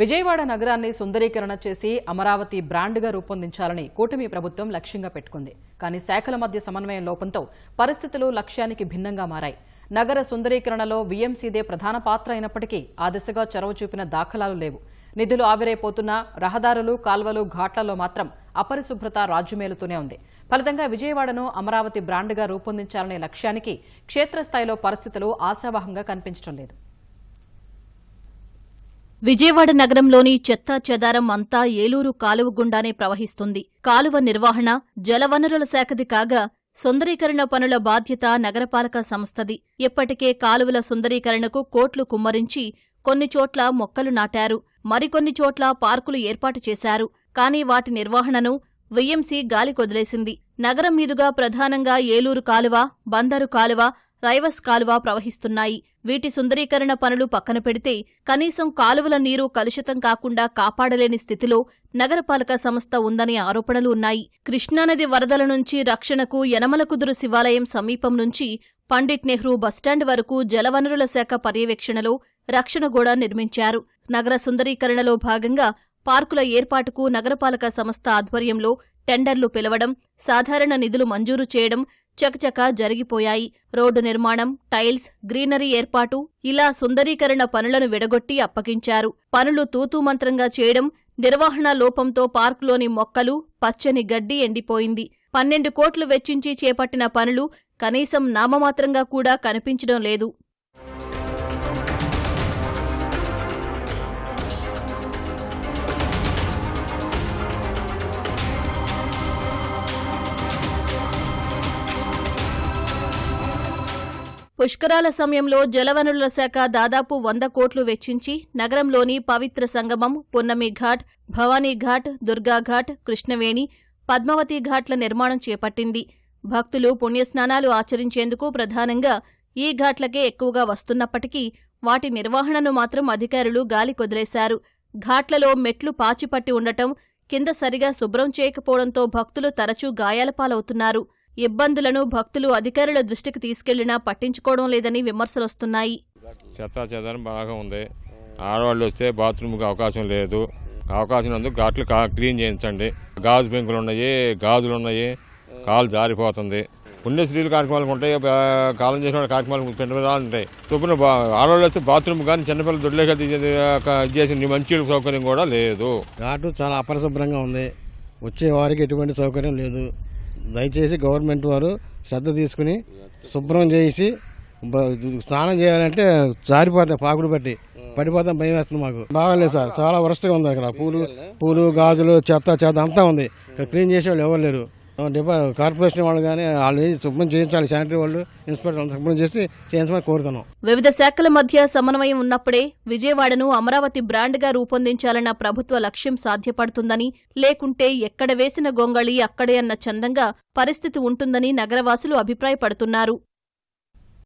విజయవాడ నగరాన్ని సుందరీకరణ చేసి అమరావతి బ్రాండ్గా రూపొందించాలని కూటమి ప్రభుత్వం లక్ష్యంగా పెట్టుకుంది. కానీ శాఖల మధ్య సమన్వయం లోపంతో పరిస్థితులు లక్ష్యానికి భిన్నంగా మారాయి. నగర సుందరీకరణలో వీఎంసీదే ప్రధాన పాత్ర అయినప్పటికీ ఆ దిశగా చొరవ చూపిన దాఖలాలు లేవు. నిధులు ఆవిరైపోతున్నా రహదారులు కాల్వలు ఘాట్లలో మాత్రం అపరిశుభ్రత రాజ్యమేలుతూనే ఉంది. ఫలితంగా విజయవాడను అమరావతి బ్రాండ్గా రూపొందించాలనే లక్ష్యానికి క్షేత్రస్థాయిలో పరిస్థితులు ఆశావహంగా కనిపించడం లేదు. విజయవాడ నగరంలోని చెత్తా చెదారం అంతా ఏలూరు కాలువ గుండానే ప్రవహిస్తుంది. కాలువ నిర్వహణ జలవనరుల శాఖది కాగా సుందరీకరణ పనుల బాధ్యత నగరపాలక సంస్థది. ఇప్పటికే కాలువల సుందరీకరణకు కోట్లు కుమ్మరించి కొన్ని చోట్ల మొక్కలు నాటారు. మరికొన్ని చోట్ల పార్కులు ఏర్పాటు చేశారు. కానీ వాటి నిర్వహణను విఎంసీ గాలికొదిలేసింది. నగరం మీదుగా ప్రధానంగా ఏలూరు కాలువ బందరు కాలువ రైవస్ కాలువ ప్రవహిస్తున్నాయి. వీటి సుందరీకరణ పనులు పక్కన పెడితే కనీసం కాలువల నీరు కలుషితం కాకుండా కాపాడలేని స్థితిలో నగరపాలక సంస్థ ఉందనే ఆరోపణలు ఉన్నాయి. కృష్ణానది వరదల నుంచి రక్షణకు యనమలకుదురు శివాలయం సమీపం నుంచి పండిట్ నెహ్రూ బస్టాండ్ వరకు జలవనరుల శాఖ పర్యవేక్షణలో రక్షణ గోడ నిర్మించారు. నగర సుందరీకరణలో భాగంగా పార్కుల ఏర్పాటుకు నగరపాలక సంస్థ ఆధ్వర్యంలో టెండర్లు పిలవడం సాధారణ నిధులు మంజూరు చేయడం చకచక జరిగిపోయాయి. రోడ్డు నిర్మాణం టైల్స్ గ్రీనరీ ఏర్పాటు ఇలా సుందరీకరణ పనులను విడగొట్టి అప్పగించారు. పనులు తూతూమంత్రంగా చేయడం నిర్వహణ లోపంతో పార్కులోని మొక్కలు పచ్చని గడ్డి ఎండిపోయింది. పన్నెండు కోట్లు వెచ్చించి చేపట్టిన పనులు కనీసం నామమాత్రంగా కూడా కనిపించడం లేదు. పుష్కరాల సమయంలో జలవనరుల శాఖ దాదాపు వంద కోట్లు వెచ్చించి నగరంలోని పవిత్ర సంగమం పున్నమి ఘాట్ భవానీ ఘాట్ దుర్గాఘాట్ కృష్ణవేణి పద్మావతి ఘాట్ల నిర్మాణం చేపట్టింది. భక్తులు పుణ్యస్నానాలు ఆచరించేందుకు ప్రధానంగా ఈ ఘాట్లకే ఎక్కువగా వస్తున్నప్పటికీ వాటి నిర్వహణను మాత్రం అధికారులు గాలి కుదిరేశారు ఘాట్లలో మెట్లు పాచిపట్టి ఉండటం కింద సరిగా శుభ్రం చేయకపోవడంతో భక్తులు తరచూ గాయాల పాలవుతున్నారు ఇబ్బందులను భక్తులు అధికారుల దృష్టికి తీసుకెళ్ళినా పట్టించుకోవడం లేదని విమర్శలొస్తున్నాయి. చెత్త చెదారం బాగా ఉంది. ఆడవాళ్ళు వస్తే బాత్రూమ్కి అవకాశం లేదు. అవకాశం ఉంది ఘాట్లు కా- క్లీన్ చేయించండి. గాజు పెంకులు ఉన్నాయి గాజులు ఉన్నాయి కాలు జారిపోతుంది. పుణ్యశ్రీలు కార్యక్రమాలు ఉంటాయి కాలం చేసిన కార్యక్రమాలు పెద్ద పెద్ద ఉంటాయి. చొప్పున ఆడవాళ్ళు వస్తే బాత్రూమ్ కానీ చిన్నపిల్లలు దొడ్లేక చేసిన మంచి సౌకర్యం కూడా లేదు. ఘాటు చాలా అపరిశుభ్రంగా ఉంది. వచ్చే వారికి ఎటువంటి సౌకర్యం లేదు. దయచేసి గవర్నమెంట్ వారు శ్రద్ధ తీసుకుని శుభ్రం చేసి స్నానం చేయాలంటే జారిపోతాయి పాకుడు బట్టి పడిపోతాం భయం వేస్తుంది మాకు. బాగాలేదు సార్. చాలా వరస్ట్గా ఉంది అక్కడ. పూలు పూలు గాజులు చెత్త చెత్త అంతా ఉంది. క్లీన్ చేసే వాళ్ళు ఎవరు లేరు. డిపా కార్పొరేషన్ వాళ్ళు కానీ వాళ్ళు శుభ్రం చేయించాలి శానిటరీ వాళ్ళు ఇన్స్పెక్టర్ శుభ్రం చేసి చేయించమని కోరుతున్నాం. వివిధ శాఖల మధ్య సమన్వయం ఉన్నప్పుడే విజయవాడను అమరావతి బ్రాండ్గా రూపొందించాలన్న ప్రభుత్వ లక్ష్యం సాధ్యపడుతుందని లేకుంటే ఎక్కడ వేసిన గొంగళి అక్కడే అన్న చందంగా పరిస్థితి ఉంటుందని నగరవాసులు అభిప్రాయపడుతున్నారు.